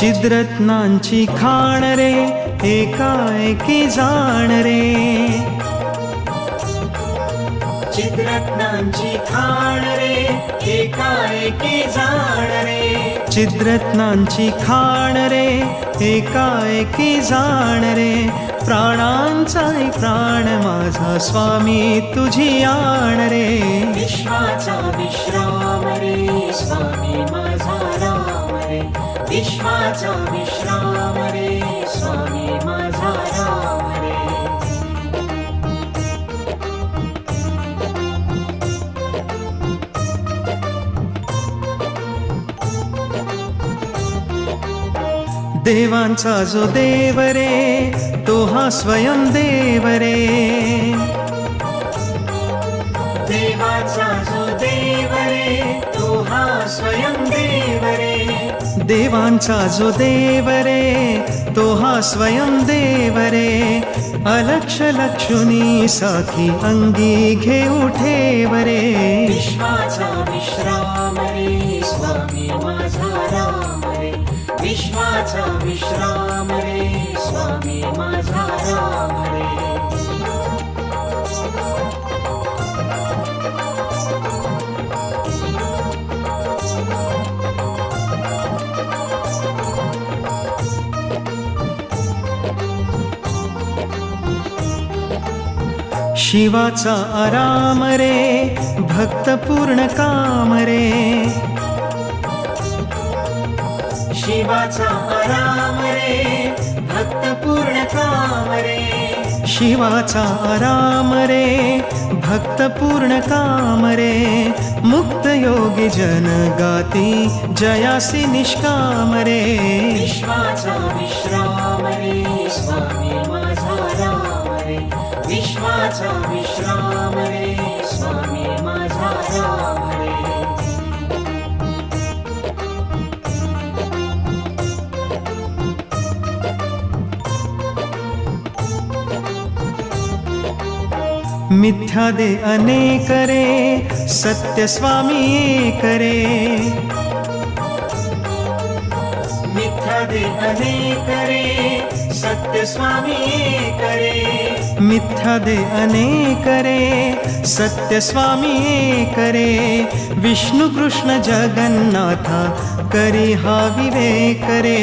रे चिद्रत्नांची खाण रे एकाएकी जाण रे. चित्ररत्नांची खाण रे एकाएकी जाण रे. चिद्रत्नांची खाण रे एकाएकी जाण रे. प्राणांचा प्राण माझा स्वामी तुझी आण विश्वाचा विश्राम रे स्वामी माझा राम रे देवांचा जो देव रे तो हा स्वयं देव रे. देवाचा जो देव देवांचा जो देव रे तो हा स्वयं देव रे अलक्ष लक्षुनी साखी अंगी घेऊ ठेव रे विश्वाचा विश्राम रे स्वामी माझा राम रे विश्वाचा विश्राम रे स्वामी माझा राम रे शिवाचा आराम रे भक्त पूर्ण काम रे. शिवाचा आराम रे भक्त पूर्ण काम रे. शिवाचा आराम रे भक्त पूर्ण काम रे. मुक्त योगी जन गाती जयासी निष्काम रे. विश्वाचा विश्राम रे स्वामी विश्वाचा विश्राम रे स्वामी माझा राम रे. मिथ्या दे अनेक रे सत्य स्वामी एक रे. मिथ्या दे अनेक रे सत्य स्वामी एक रे मिथ्या दे अनेक रे। सत्य स्वामी एक रे विष्णु कृष्ण जगन्नाथा करी हा विवेक रे।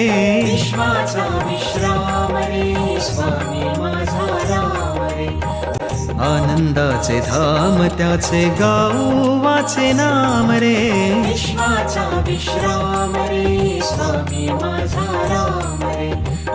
विश्वाचा विश्राम रे स्वामी माझा राम रे। आनंदाचे धाम त्याचे गाऊ वाचे नाम रे। विश्वाचा विश्राम रे स्वामी माझा राम रे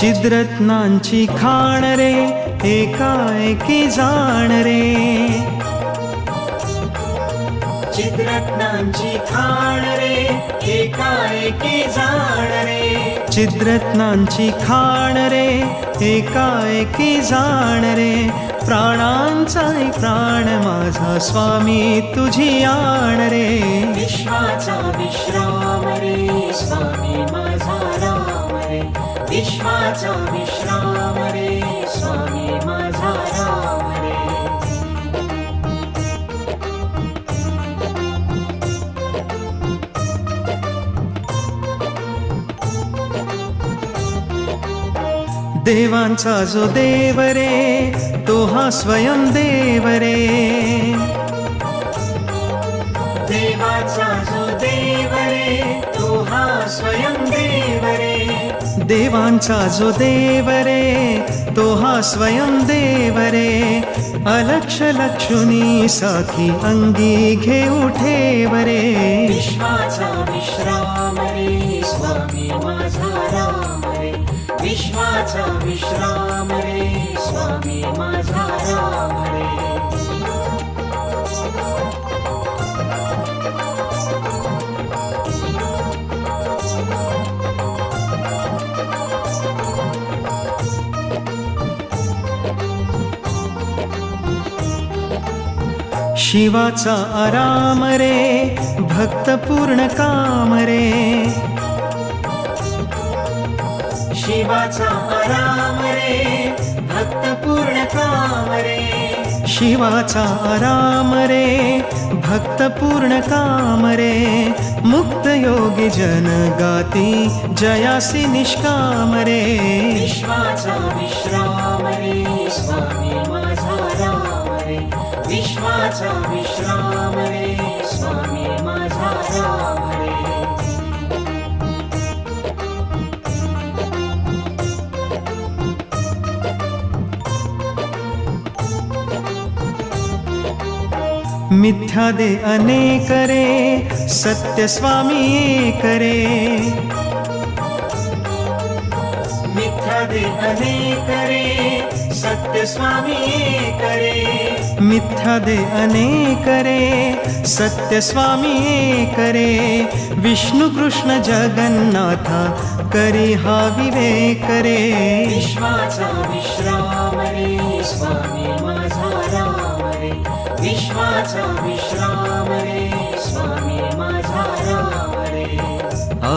चिद्रत्नांची खाण रे एकाएकी जाण रे. चित्ररत्नांची खाण रे एकाएकी जाण रे. चिद्रत्नांची खाण रे एकाएकी जाण रे. प्राणांचा प्राण माझा स्वामी तुझी आण रे. विश्वाचा विश्राम रे स्वामी माझा राम रे. विश्वाचा विश्राम रे स्वामी माझा राम रे देवांचा जो देव रे तो हा स्वयं देव रे देवाचा जो देवांचा जो देव रे तो हा स्वयं देव रे अलक्ष लक्षुनी साखी अंगी घेऊ ठेव रे विश्वाचा विश्राम रे स्वामी माझा राम रे विश्वाचा विश्राम रे स्वामी माझा राम रे शिवाचा आराम रे भक्त पूर्ण काम रे. शिवाचा आराम रे भक्त पूर्ण काम रे. शिवाचा आराम रे भक्त पूर्ण काम रे. मुक्त योगी जन गाती जयासी निष्काम रे. विश्वाचा विश्राम रे स्वामी विश्वाचा विश्राम रे स्वामी माझा राम रे. मिथ्या दे अनेक रे सत्य स्वामी करे रे मिथ्या दे अनेक रे सत्य स्वामी मिथ्या दे अनेक रे सत्य स्वामी एक रे विष्णु कृष्ण जगन्नाथा करी हा विवेक रे। विश्वाचा विश्राम रे स्वामी माझा राम रे। विश्वाचा विश्राम रे